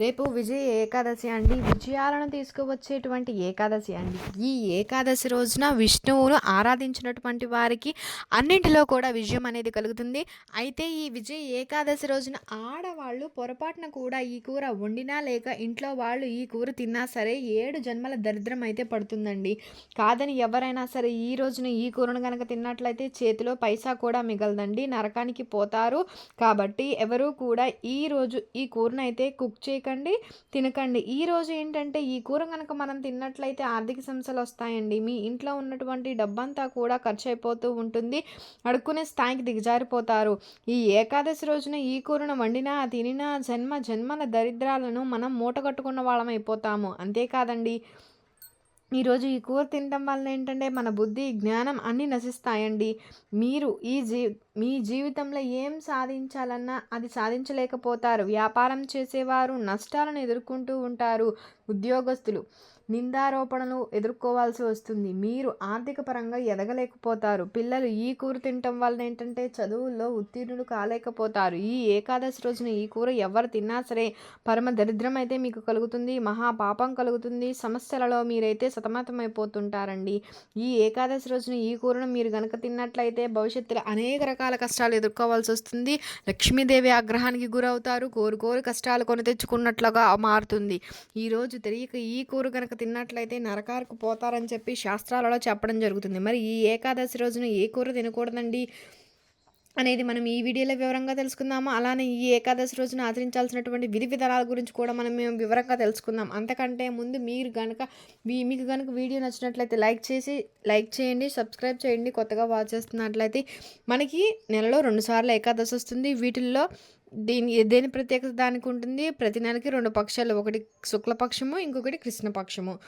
రేపు విజయ ఏకాదశి అండి. విజయాలను తీసుకువచ్చేటువంటి ఏకాదశి అండి. ఈ ఏకాదశి రోజున విష్ణువును ఆరాధించినటువంటి వారికి అన్నింటిలో కూడా విజయం అనేది కలుగుతుంది. అయితే ఈ విజయ ఏకాదశి రోజున ఆడవాళ్ళు పొరపాటున కూడా ఈ కూర వండినా లేక ఇంట్లో వాళ్ళు ఈ కూర తిన్నా సరే ఏడు జన్మల దరిద్రం అయితే పడుతుందండి. కాదని ఎవరైనా సరే ఈ రోజున ఈ కూరను కనుక తిన్నట్లయితే చేతిలో పైసా కూడా మిగలదండి. నరకానికి పోతారు. కాబట్టి ఎవరు కూడా ఈ రోజు ఈ కూరను అయితే కుక్ చే చేయకండి తినకండి. ఈ రోజు ఏంటంటే ఈ కూర కనుక మనం తిన్నట్లయితే ఆర్థిక సమస్యలు వస్తాయండి. మీ ఇంట్లో ఉన్నటువంటి డబ్బంతా కూడా ఖర్చు అయిపోతూ ఉంటుంది. అడుక్కునే స్థాయికి దిగజారిపోతారు. ఈ ఏకాదశి రోజున ఈ కూరను వండినా తినినా జన్మ జన్మల దరిద్రాలను మనం మూటగట్టుకున్న వాళ్ళం అయిపోతాము. అంతేకాదండి. ఈరోజు ఈ కూర తినడం వల్ల ఏంటంటే మన బుద్ధి జ్ఞానం అన్నీ నశిస్తాయండి. మీరు ఈ జీ మీ జీవితంలో ఏం సాధించాలన్నా అది సాధించలేకపోతారు. వ్యాపారం చేసేవారు నష్టాలను ఎదుర్కొంటూ ఉంటారు ఉద్యోగస్తులు. నిందారోపణలు ఎదుర్కోవాల్సి వస్తుంది. మీరు ఆర్థిక పరంగా ఎదగలేకపోతారు. పిల్లలు ఈ కూర తినటం వల్ల ఏంటంటే చదువుల్లో ఉత్తీర్ణులు కాలేకపోతారు. ఈ ఏకాదశి రోజున ఈ కూర ఎవరు తిన్నా సరే పరమ దరిద్రం అయితే మీకు కలుగుతుంది. మహా పాపం కలుగుతుంది. సమస్యలలో మీరైతే సతమతమైపోతుంటారండి. ఈ ఏకాదశి రోజున ఈ కూరను మీరు గనక తిన్నట్లయితే భవిష్యత్తులో అనేక రకాల కష్టాలు ఎదుర్కోవాల్సి వస్తుంది. లక్ష్మీదేవి ఆగ్రహానికి గురవుతారు. కోరుకోరు కష్టాలు కొని తెచ్చుకున్నట్లుగా మారుతుంది. ఈరోజు తెలియక ఈ కూర గనక తిన్నట్లయితే నరకారకు పోతారని చెప్పి శాస్త్రాలలో చెప్పడం జరుగుతుంది. మరి ఈ ఏకాదశి రోజున ఏ కూర తినకూడదండి అనేది మనం ఈ వీడియోలో వివరంగా తెలుసుకుందాము. అలానే ఈ ఏకాదశి రోజున ఆచరించాల్సినటువంటి విధి విధానాల గురించి కూడా మనం మేము వివరంగా తెలుసుకుందాం. అంతకంటే ముందు మీరు కనుక మీ- మీకు కనుక వీడియో నచ్చినట్లయితే లైక్ చేసి లైక్ చేయండి సబ్స్క్రైబ్ చేయండి. కొత్తగా వాచ్ చేస్తున్నట్లయితే మనకి నెలలో రెండుసార్లు ఏకాదశి వస్తుంది. వీటిల్లో దీని దేని ప్రత్యేకత దానికి ఉంటుంది? ప్రతి నెలకి రెండు పక్షాలు. ఒకటి శుక్లపక్షము ఇంకొకటి కృష్ణపక్షము.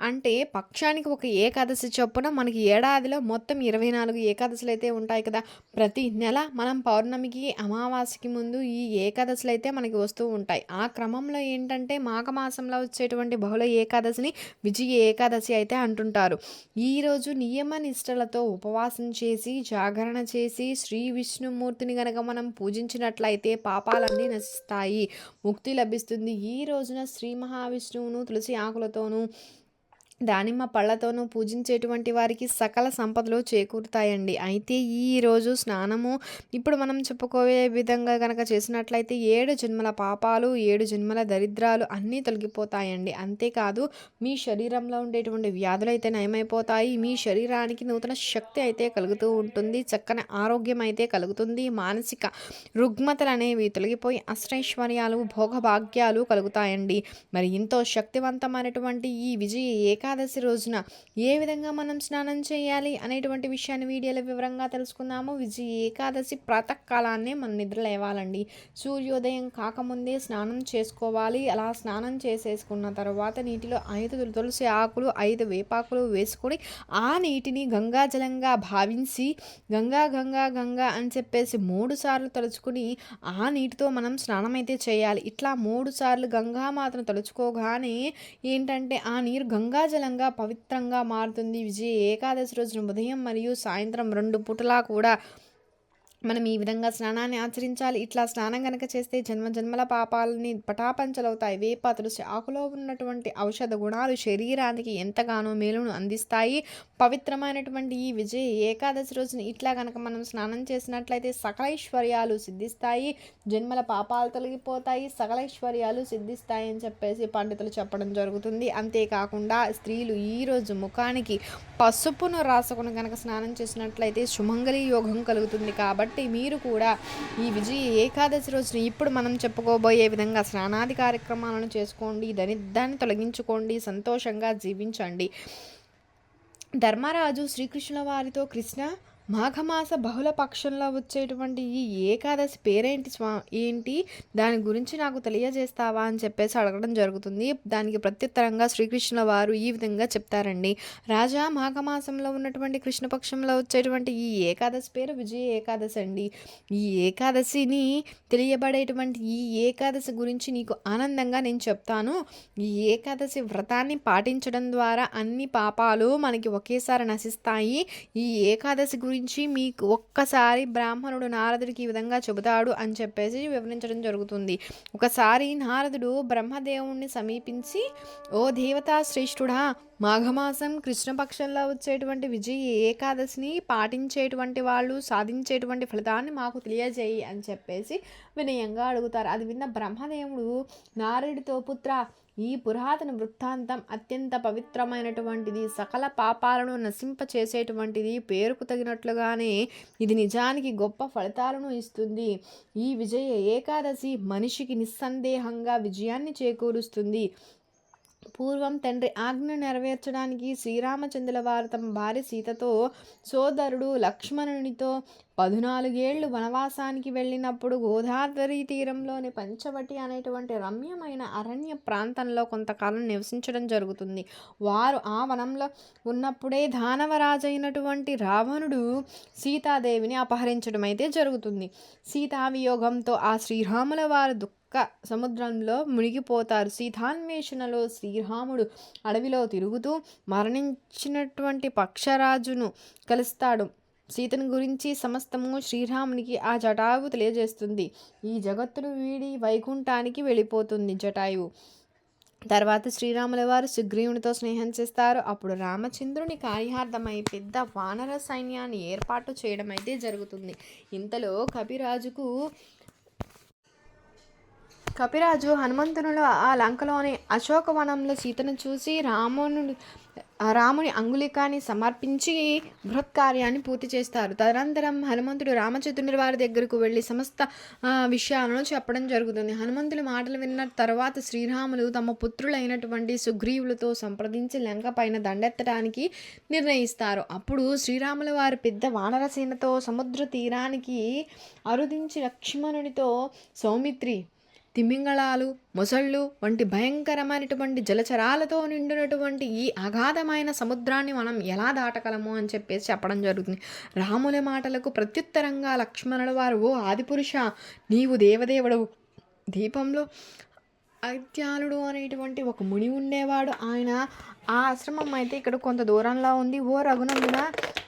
అంటే పక్షానికి ఒక ఏకాదశి చొప్పున మనకి ఏడాదిలో మొత్తం ఇరవై నాలుగు ఏకాదశులు అయితే ఉంటాయి కదా. ప్రతి నెల మనం పౌర్ణమికి అమావాస్యకి ముందు ఈ ఏకాదశులు అయితే మనకి వస్తూ ఉంటాయి. ఆ క్రమంలో ఏంటంటే మాఘమాసంలో వచ్చేటువంటి బహుళ ఏకాదశిని విజయ ఏకాదశి అయితే అంటుంటారు. ఈరోజు నియమ నిష్టలతో ఉపవాసం చేసి జాగరణ చేసి శ్రీ విష్ణుమూర్తిని గనక మనం పూజించినట్లయితే పాపాలన్నీ నశిస్తాయి. ముక్తి లభిస్తుంది. ఈ రోజున శ్రీ మహావిష్ణువును తులసి ఆకులతోనూ దానిమ్మ పళ్ళతోనూ పూజించేటువంటి వారికి సకల సంపదలు చేకూరుతాయండి. అయితే ఈ రోజు స్నానము ఇప్పుడు మనం చెప్పుకోయే విధంగా కనుక చేసినట్లయితే ఏడు జన్మల పాపాలు ఏడు జన్మల దరిద్రాలు అన్నీ తొలగిపోతాయండి. అంతేకాదు మీ శరీరంలో ఉండేటువంటి వ్యాధులు అయితే నయమైపోతాయి. మీ శరీరానికి నూతన శక్తి అయితే కలుగుతూ ఉంటుంది. చక్కని ఆరోగ్యం అయితే కలుగుతుంది. మానసిక రుగ్మతలు అనేవి తొలగిపోయి అష్టైశ్వర్యాలు భోగభాగ్యాలు కలుగుతాయండి. మరి ఎంతో శక్తివంతమైనటువంటి ఈ విజయ ఏకాదశి రోజున ఏ విధంగా మనం స్నానం చేయాలి అనేటువంటి విషయాన్ని వీడియోలో వివరంగా తెలుసుకుందాము. విజయ ఏకాదశి ప్రాతకాలాన్నే మనం నిద్ర లేవాలండి. సూర్యోదయం కాకముందే స్నానం చేసుకోవాలి. అలా స్నానం చేసేసుకున్న తర్వాత నీటిలో ఐదు తులసి ఆకులు ఐదు వేపాకులు వేసుకొని ఆ నీటిని గంగాజలంగా భావించి గంగా గంగా గంగా అని చెప్పేసి మూడు సార్లు తలుచుకుని ఆ నీటితో మనం స్నానం అయితే చేయాలి. ఇట్లా మూడు సార్లు గంగామాతను తలుచుకోగానే ఏంటంటే ఆ నీరు గంగాజలంగా పవిత్రంగా మారుతుంది. విజయ ఏకాదశి రోజున ఉదయం మరియు సాయంత్రం రెండు పూటలా కూడా మనం ఈ విధంగా స్నానాన్ని ఆచరించాలి. ఇట్లా స్నానం కనుక చేస్తే జన్మ జన్మల పాపాలని పటాపంచలవుతాయి. వేప తులసి ఆకులో ఉన్నటువంటి ఔషధ గుణాలు శరీరానికి ఎంతగానో మేలును అందిస్తాయి. పవిత్రమైనటువంటి ఈ విజయ ఏకాదశి రోజున ఇట్లా కనుక మనం స్నానం చేసినట్లయితే సకలైశ్వర్యాలు సిద్ధిస్తాయి. జన్మల పాపాలు తొలగిపోతాయి. సకలైశ్వర్యాలు సిద్ధిస్తాయి అని చెప్పేసి పండితులు చెప్పడం జరుగుతుంది. అంతేకాకుండా స్త్రీలు ఈరోజు ముఖానికి పసుపును రాసుకుని కనుక స్నానం చేసినట్లయితే సుమంగళి యోగం కలుగుతుంది. కాబట్టి మీరు కూడా ఈ విజయ ఏకాదశి రోజున ఇప్పుడు మనం చెప్పుకోబోయే విధంగా స్నానాది కార్యక్రమాలను చేసుకోండి దరిద్రాన్ని తొలగించుకోండి సంతోషంగా జీవించండి. ధర్మరాజు శ్రీకృష్ణుల వారితో కృష్ణ మాఘమాస బహుళ పక్షంలో వచ్చేటువంటి ఈ ఏకాదశి పేరేంటి స్వా ఏంటి? దాని గురించి నాకు తెలియజేస్తావా అని చెప్పేసి అడగడం జరుగుతుంది. దానికి ప్రత్యుత్తరంగా శ్రీకృష్ణుల వారు ఈ విధంగా చెప్తారండి. రాజా మాఘమాసంలో ఉన్నటువంటి కృష్ణపక్షంలో వచ్చేటువంటి ఈ ఏకాదశి పేరు విజయ ఏకాదశి అండి. ఈ ఏకాదశిని తెలియబడేటువంటి ఈ ఏకాదశి గురించి నీకు ఆనందంగా నేను చెప్తాను. ఈ ఏకాదశి వ్రతాన్ని పాటించడం ద్వారా అన్ని పాపాలు మనకి ఒకేసారి నశిస్తాయి. ఈ ఏకాదశి గురించి గురించి మీకు ఒక్కసారి బ్రాహ్మణుడు నారదుడికి ఈ విధంగా చెబుతాడు అని చెప్పేసి వివరించడం జరుగుతుంది. ఒకసారి నారదుడు బ్రహ్మదేవుణ్ణి సమీపించి ఓ దేవతా శ్రేష్ఠుడా మాఘమాసం కృష్ణపక్షంలో వచ్చేటువంటి విజయ ఏకాదశిని పాటించేటువంటి వాళ్ళు సాధించేటువంటి ఫలితాన్ని మాకు తెలియజేయి అని చెప్పేసి వినయంగా అడుగుతారు. అది విన్న బ్రహ్మదేవుడు నారదుడితో పుత్ర ఈ పురాతన వృత్తాంతం అత్యంత పవిత్రమైనటువంటిది. సకల పాపాలను నశింపచేసేటువంటిది పేరుకు తగినట్లుగానే ఇది నిజానికి గొప్ప ఫలితాలను ఇస్తుంది. ఈ విజయ ఏకాదశి మనిషికి నిస్సందేహంగా విజయాన్ని చేకూరుస్తుంది. పూర్వం తండ్రి ఆజ్ఞ నెరవేర్చడానికి శ్రీరామచంద్రుల వారు తమ భార్య సీతతో సోదరుడు లక్ష్మణునితో పదునాలుగేళ్ళు వనవాసానికి వెళ్ళినప్పుడు గోదావరి తీరంలోని పంచవటి అనేటువంటి రమ్యమైన అరణ్య ప్రాంతంలో కొంతకాలం నివసించడం జరుగుతుంది. వారు ఆ వనంలో ఉన్నప్పుడే దానవరాజైనటువంటి రావణుడు సీతాదేవిని అపహరించడం అయితే జరుగుతుంది. సీతావియోగంతో ఆ శ్రీరాముల వారు దుఃఖ సముద్రంలో మునిగిపోతారు. సీతాన్వేషణలో శ్రీరాముడు అడవిలో తిరుగుతూ మరణించినటువంటి పక్షరాజును కలుస్తాడు. సీతను గురించి సమస్తము శ్రీరామునికి ఆ జటాయువు తెలియజేస్తుంది. ఈ జగత్తును వీడి వైకుంఠానికి వెళ్ళిపోతుంది జటాయువు. తర్వాత శ్రీరాముల వారు సుగ్రీవునితో స్నేహం చేస్తారు. అప్పుడు రామచంద్రుని కార్యార్థమై పెద్ద వానర సైన్యాన్ని ఏర్పాటు చేయడం అయితే జరుగుతుంది. ఇంతలో కపిరాజుకు కపిరాజు హనుమంతునులు ఆ లంకలోని అశోకవనంలో సీతను చూసి రామునుడు రాముని అంగులికాన్ని సమర్పించి బృహత్ కార్యాన్ని పూర్తి చేస్తారు. తదనంతరం హనుమంతుడు రామచంద్రుని వారి దగ్గరకు వెళ్ళి సమస్త విషయాలను చెప్పడం జరుగుతుంది. హనుమంతుడి మాటలు విన్న తర్వాత శ్రీరాములు తమ పుత్రులైనటువంటి సుగ్రీవులతో సంప్రదించి లంక పైన దండెత్తడానికి నిర్ణయిస్తారు. అప్పుడు శ్రీరాముల వారి పెద్ద వానరసేనతో సముద్ర తీరానికి అరుదించి లక్ష్మణునితో సౌమిత్రి తిమింగళాలు మొసళ్ళు వంటి భయంకరమైనటువంటి జలచరాలతో నిండినటువంటి ఈ అగాధమైన సముద్రాన్ని మనం ఎలా దాటగలము అని చెప్పేసి చెప్పడం జరుగుతుంది. రాముల మాటలకు ప్రత్యుత్తరంగా లక్ష్మణుల వారు ఓ ఆదిపురుష నీవు దేవదేవుడు దీపంలో అత్యాలుడు అనేటువంటి ఒక ముని ఉండేవాడు. ఆయన ఆ ఆశ్రమం అయితే ఇక్కడ కొంత దూరంలో ఉంది. ఓ రఘునందున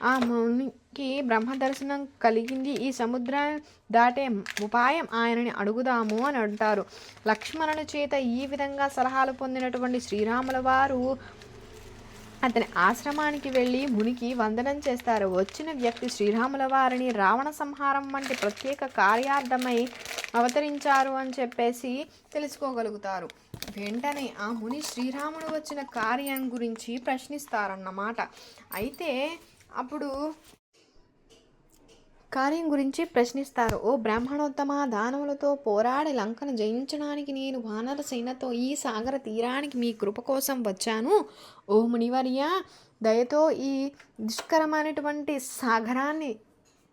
ఆ మునికి బ్రహ్మ దర్శనం కలిగింది. ఈ సముద్రం దాటే ఉపాయం ఆయనని అడుగుదాము అని అంటారు. లక్ష్మణుని చేత ఈ విధంగా సలహాలు పొందినటువంటి శ్రీరాముల వారు అతని ఆశ్రమానికి వెళ్ళి మునికి వందనం చేస్తారు. వచ్చిన వ్యక్తి శ్రీరాముల వారిని రావణ సంహారం వంటి ప్రత్యేక కార్యార్థమై అవతరించారు అని చెప్పేసి తెలుసుకోగలుగుతారు. వెంటనే ఆ ముని శ్రీరాముడు వచ్చిన కార్యం గురించి ప్రశ్నిస్తారన్నమాట. అయితే అప్పుడు కార్యం గురించి ప్రశ్నిస్తారు. ఓ బ్రాహ్మణోత్తమ దానవులతో పోరాడి లంకను జయించడానికి నేను వానర సేనతో ఈ సాగర తీరానికి మీ కృప కోసం వచ్చాను. ఓ మునివర్య దయతో ఈ దుష్కరమైనటువంటి సాగరాన్ని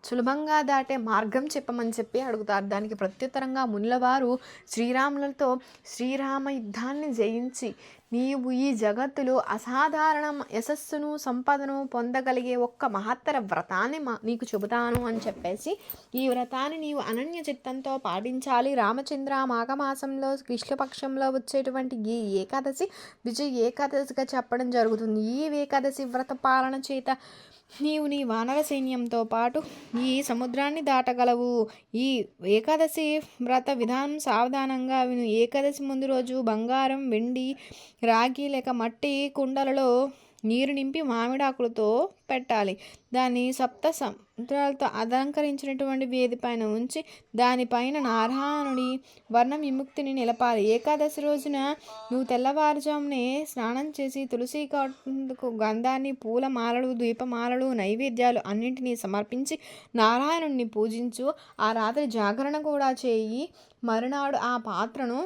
సులభంగా దాటే మార్గం చెప్పమని చెప్పి అడుగుతారు. దానికి ప్రత్యుత్తరంగా మునిలవారు శ్రీరాములతో శ్రీరామ యుద్ధాన్ని జయించి నీవు ఈ జగత్తులో అసాధారణ యశస్సును సంపదను పొందగలిగే ఒక్క మహత్తర వ్రతాన్ని మా నీకు చెబుతాను అని చెప్పేసి ఈ వ్రతాన్ని నీవు అనన్య చిత్తంతో పాటించాలి. రామచంద్ర మాఘమాసంలో కృష్ణపక్షంలో వచ్చేటువంటి ఈ ఏకాదశి విజయ ఏకాదశిగా చెప్పడం జరుగుతుంది. ఈ ఏకాదశి వ్రత పాలన చేత నీవు నీ వానర సైన్యంతో పాటు ఈ సముద్రాన్ని దాటగలవు. ఈ ఏకాదశి వ్రత విధానం సావధానంగా విను. ఏకాదశి ముందు రోజు బంగారం వెండి రాగి లేక మట్టి కుండలలో నీరు నింపి మామిడాకులతో పెట్టాలి. దాన్ని సప్త సముద్రాలతో అలంకరించినటువంటి వేది పైన ఉంచి దానిపైన నారాయణుడి వర్ణ విముక్తిని నిలపాలి. ఏకాదశి రోజున నువ్వు తెల్లవారుజామునే స్నానం చేసి తులసి కాటుకు గంధాన్ని పూల మాలలు దీపమాలలు నైవేద్యాలు అన్నింటినీ సమర్పించి నారాయణుడిని పూజించు. ఆ రాత్రి జాగరణ కూడా చేయి. మరునాడు ఆ పాత్రను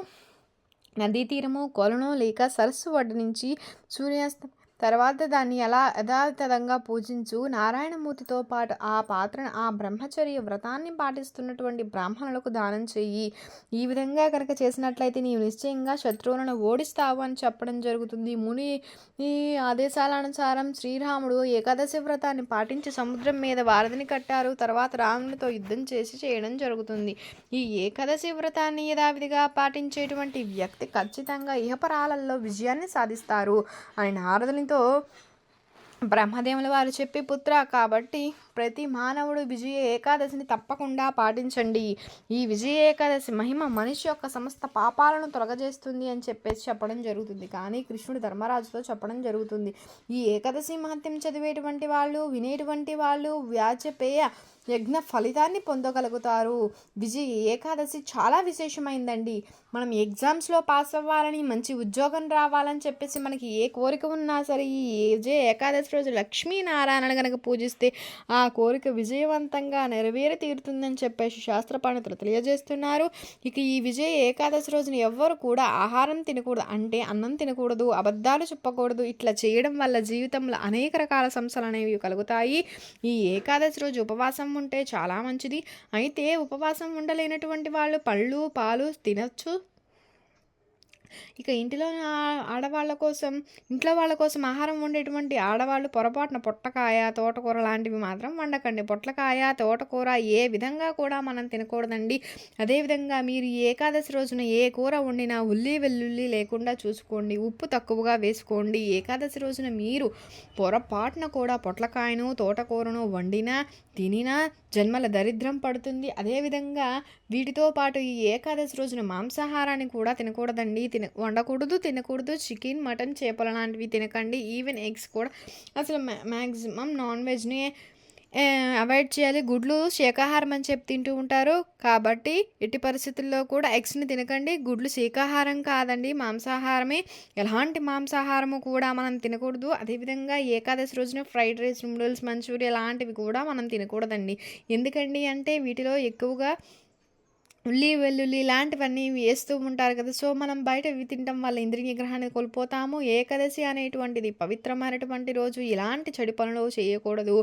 నదీ తీరము కొలను లేక సరస్సు వడ్డ నుంచి సూర్యాస్త తర్వాత దాన్ని ఎలా యథాతథంగా పూజించు? నారాయణమూర్తితో పాటు ఆ పాత్రను ఆ బ్రహ్మచర్య వ్రతాన్ని పాటిస్తున్నటువంటి బ్రాహ్మణులకు దానం చెయ్యి. ఈ విధంగా కనుక చేసినట్లయితే నీవు నిశ్చయంగా శత్రువులను ఓడిస్తావు అని చెప్పడం జరుగుతుంది. ముని ఈ ఆదేశాల అనుసారం శ్రీరాముడు ఏకాదశి వ్రతాన్ని పాటించి సముద్రం మీద వారధిని కట్టారు. తర్వాత రామునితో యుద్ధం చేసి చేయడం జరుగుతుంది. ఈ ఏకాదశి వ్రతాన్ని యథావిధిగా పాటించేటువంటి వ్యక్తి ఖచ్చితంగా ఇహపరాలలో విజయాన్ని సాధిస్తారు. అని నారదునితో బ్రహ్మదేవుల వారు చెప్పి పుత్ర కాబట్టి ప్రతి మానవుడు విజయ ఏకాదశిని తప్పకుండా పాటించండి. ఈ విజయ ఏకాదశి మహిమ మనిషి యొక్క సమస్త పాపాలను తొలగజేస్తుంది అని చెప్పేసి చెప్పడం జరుగుతుంది. కానీ కృష్ణుడు ధర్మరాజుతో చెప్పడం జరుగుతుంది. ఈ ఏకాదశి మహత్యం చదివేటువంటి వాళ్ళు వినేటువంటి వాళ్ళు వ్యాజపేయ యజ్ఞ ఫలితాన్ని పొందగలుగుతారు. విజయ ఏకాదశి చాలా విశేషమైందండి. మనం ఎగ్జామ్స్లో పాస్ అవ్వాలని మంచి ఉద్యోగం రావాలని చెప్పేసి మనకి ఏ కోరిక ఉన్నా సరే ఈ విజయ ఏకాదశి రోజు లక్ష్మీనారాయణ కనుక పూజిస్తే ఆ కోరిక విజయవంతంగా నెరవేరి తీరుతుందని చెప్పేసి శాస్త్ర పండితులు తెలియజేస్తున్నారు. ఇక ఈ విజయ ఏకాదశి రోజున ఎవ్వరు కూడా ఆహారం తినకూడదు అంటే అన్నం తినకూడదు అబద్ధాలు చెప్పకూడదు. ఇట్లా చేయడం వల్ల జీవితంలో అనేక రకాల సమస్యలు అనేవి కలుగుతాయి. ఈ ఏకాదశి రోజు ఉపవాసం ఉంటే చాలా మంచిది. అయితే ఉపవాసం ఉండలేనటువంటి వాళ్ళు పళ్ళు పాలు తినచ్చు. ఇక ఇంటిలో ఆడవాళ్ళ కోసం ఇంట్లో వాళ్ళ కోసం ఆహారం వండేటువంటి ఆడవాళ్ళు పొరపాటున పొట్టకాయ తోటకూర లాంటివి మాత్రం వండకండి. పొట్లకాయ తోటకూర ఏ విధంగా కూడా మనం తినకూడదండి. అదేవిధంగా మీరు ఏకాదశి రోజున ఏ కూర వండినా ఉల్లి వెల్లుల్లి లేకుండా చూసుకోండి. ఉప్పు తక్కువగా వేసుకోండి. ఏకాదశి రోజున మీరు పొరపాటున కూడా పొట్లకాయను తోటకూరను వండినా తినినా జన్మల దరిద్రం పడుతుంది. అదేవిధంగా వీటితో పాటు ఈ ఏకాదశి రోజున మాంసాహారాన్ని కూడా తినకూడదండి. తిన వండకూడదు తినకూడదు. చికెన్ మటన్ చేపల లాంటివి తినకండి. ఈవెన్ ఎగ్స్ కూడా. అసలు మ్యాక్సిమం నాన్ వెజ్ని అవాయిడ్ చేయాలి. గుడ్లు శాకాహారం అని చెప్పి తింటూ ఉంటారు. కాబట్టి ఎట్టి పరిస్థితుల్లో కూడా ఎగ్స్ని తినకండి. గుడ్లు శాకాహారం కాదండి. మాంసాహారమే. ఎలాంటి మాంసాహారము కూడా మనం తినకూడదు. అదేవిధంగా ఏకాదశి రోజున ఫ్రైడ్ రైస్ నూడిల్స్ మంచూరియా లాంటివి కూడా మనం తినకూడదండి. ఎందుకండి అంటే వీటిలో ఎక్కువగా ఉల్లి వెల్లుల్లి ఇలాంటివన్నీ వేస్తూ ఉంటారు కదా. సో మనం బయట ఇవి తినడం వల్ల ఇంద్రియ గ్రహాన్ని కోల్పోతాము. ఏకాదశి అనేటువంటిది పవిత్రమైనటువంటి రోజు. ఇలాంటి చెడు పనులు చేయకూడదు.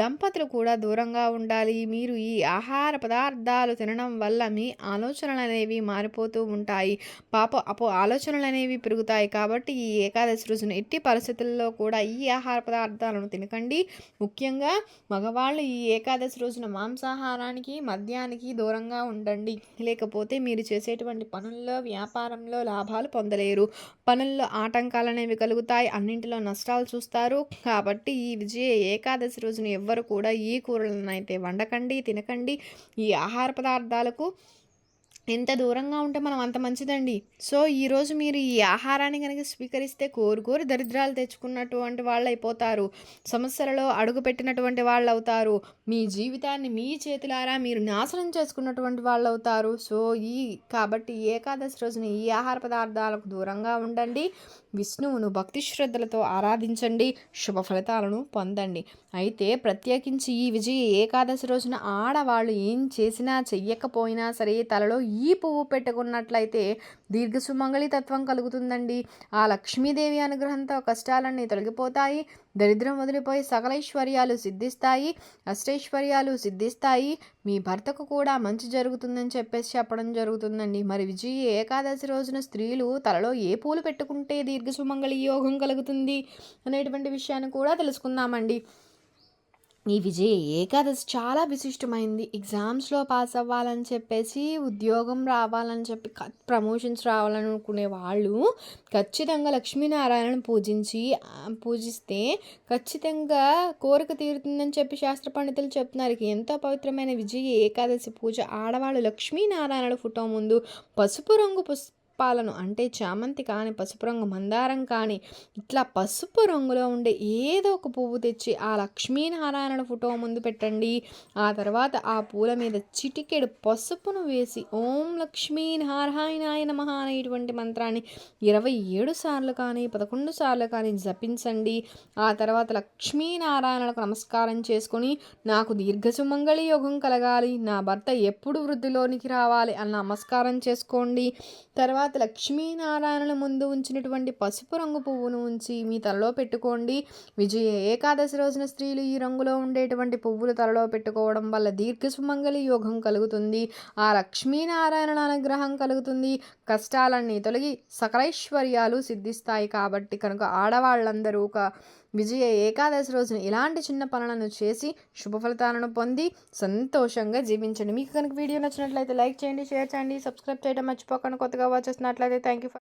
దంపతులు కూడా దూరంగా ఉండాలి. మీరు ఈ ఆహార పదార్థాలు తినడం వల్ల మీ ఆలోచనలు అనేవి మారిపోతూ ఉంటాయి. పాప అపో ఆలోచనలు అనేవి పెరుగుతాయి కాబట్టి ఈ ఏకాదశి రోజున ఎట్టి పరిస్థితుల్లో కూడా ఈ ఆహార పదార్థాలను తినకండి. ముఖ్యంగా మగవాళ్ళు ఈ ఏకాదశి రోజున మాంసాహారానికి మద్యానికి దూరంగా ఉండండి. లేకపోతే మీరు చేసేటువంటి పనుల్లో వ్యాపారంలో లాభాలు పొందలేరు. పనుల్లో ఆటంకాలు అనేవి కలుగుతాయి అన్నింటిలో నష్టాలు చూస్తారు. కాబట్టి ఈ విజయ ఏకాదశి రోజున ఎవ్వరు కూడా ఈ కూరలను అయితే వండకండి తినకండి. ఈ ఆహార పదార్థాలకు ఎంత దూరంగా ఉంటే మనం అంత మంచిదండి. సో ఈరోజు మీరు ఈ ఆహారాన్ని కనుక స్వీకరిస్తే కోరుకోరు దరిద్రాలు తెచ్చుకున్నటువంటి వాళ్ళు అయిపోతారు సమస్యలలో అడుగు పెట్టినటువంటి వాళ్ళు అవుతారు మీ జీవితాన్ని మీ చేతులారా మీరు నాశనం చేసుకున్నటువంటి వాళ్ళు అవుతారు సో ఈ కాబట్టి ఏకాదశి రోజున ఈ ఆహార పదార్థాలకు దూరంగా ఉండండి. విష్ణువును భక్తి శ్రద్ధలతో ఆరాధించండి. శుభ ఫలితాలను పొందండి. అయితే ప్రత్యేకించి ఈ విజయ ఏకాదశి రోజున ఆడవాళ్ళు ఏం చేసినా చెయ్యకపోయినా సరే తలలో ఈ పువ్వు పెట్టుకున్నట్లయితే దీర్ఘసుమంగళి తత్వం కలుగుతుందండి. ఆ లక్ష్మీదేవి అనుగ్రహంతో కష్టాలన్నీ తొలగిపోతాయి. దరిద్రం వదిలిపోయి సకలైశ్వర్యాలు సిద్ధిస్తాయి. అష్టైశ్వర్యాలు సిద్ధిస్తాయి. మీ భర్తకు కూడా మంచి జరుగుతుందని చెప్పేసి చెప్పడం జరుగుతుందండి. మరి విజయ ఏకాదశి రోజున స్త్రీలు తలలో ఏ పూలు పెట్టుకుంటే దీర్ఘ సుమంగళి యోగం కలుగుతుంది అనేటువంటి విషయాన్ని కూడా తెలుసుకుందామండి. ఈ విజయ ఏకాదశి చాలా విశిష్టమైంది. ఎగ్జామ్స్లో పాస్ అవ్వాలని చెప్పేసి ఉద్యోగం రావాలని చెప్పి ప్రమోషన్స్ రావాలని అనుకునే వాళ్ళు ఖచ్చితంగా లక్ష్మీనారాయణను పూజించి పూజిస్తే ఖచ్చితంగా కోరిక తీరుతుందని చెప్పి శాస్త్ర పండితులు చెప్తున్నారు. ఎంతో పవిత్రమైన విజయ ఏకాదశి పూజ ఆడవాళ్ళు లక్ష్మీనారాయణుడు ఫోటో ముందు పసుపు రంగు పుష్పాలను అంటే చామంతి కానీ పసుపు రంగు మందారం కానీ ఇట్లా పసుపు రంగులో ఉండే ఏదో ఒక పువ్వు తెచ్చి ఆ లక్ష్మీనారాయణ ఫోటో ముందు పెట్టండి. ఆ తర్వాత ఆ పూల మీద చిటికెడు పసుపును వేసి ఓం లక్ష్మీ మహా అనేటువంటి మంత్రాన్ని ఇరవై ఏడు సార్లు కానీ పదకొండు సార్లు కానీ జపించండి. ఆ తర్వాత లక్ష్మీనారాయణకు నమస్కారం చేసుకొని నాకు దీర్ఘసుమంగళి యోగం కలగాలి నా భర్త ఎప్పుడు వృద్ధిలోనికి రావాలి అని నమస్కారం చేసుకోండి. తర్వాత లక్ష్మీనారాయణల ముందు ఉంచినటువంటి పసుపు రంగు పువ్వును ఉంచి మీ తలలో పెట్టుకోండి. విజయ ఏకాదశి రోజున స్త్రీలు ఈ రంగులో ఉండేటువంటి పువ్వులు తలలో పెట్టుకోవడం వల్ల దీర్ఘ సుమంగళి యోగం కలుగుతుంది. ఆ లక్ష్మీనారాయణ అనుగ్రహం కలుగుతుంది. కష్టాలన్నీ తొలగి సకలైశ్వర్యాలు సిద్ధిస్తాయి కాబట్టి కనుక ఆడవాళ్ళందరూ ఒక విజయ ఏకాదశి రోజున ఇలాంటి చిన్న పనులను చేసి శుభ ఫలితాలను పొంది సంతోషంగా జీవించండి. మీకు కనుక వీడియో నచ్చినట్లయితే లైక్ చేయండి షేర్ చేయండి సబ్స్క్రైబ్ చేయడం మర్చిపోకండి. కొత్తగా వచ్చేసినట్లయితే థ్యాంక్ యూ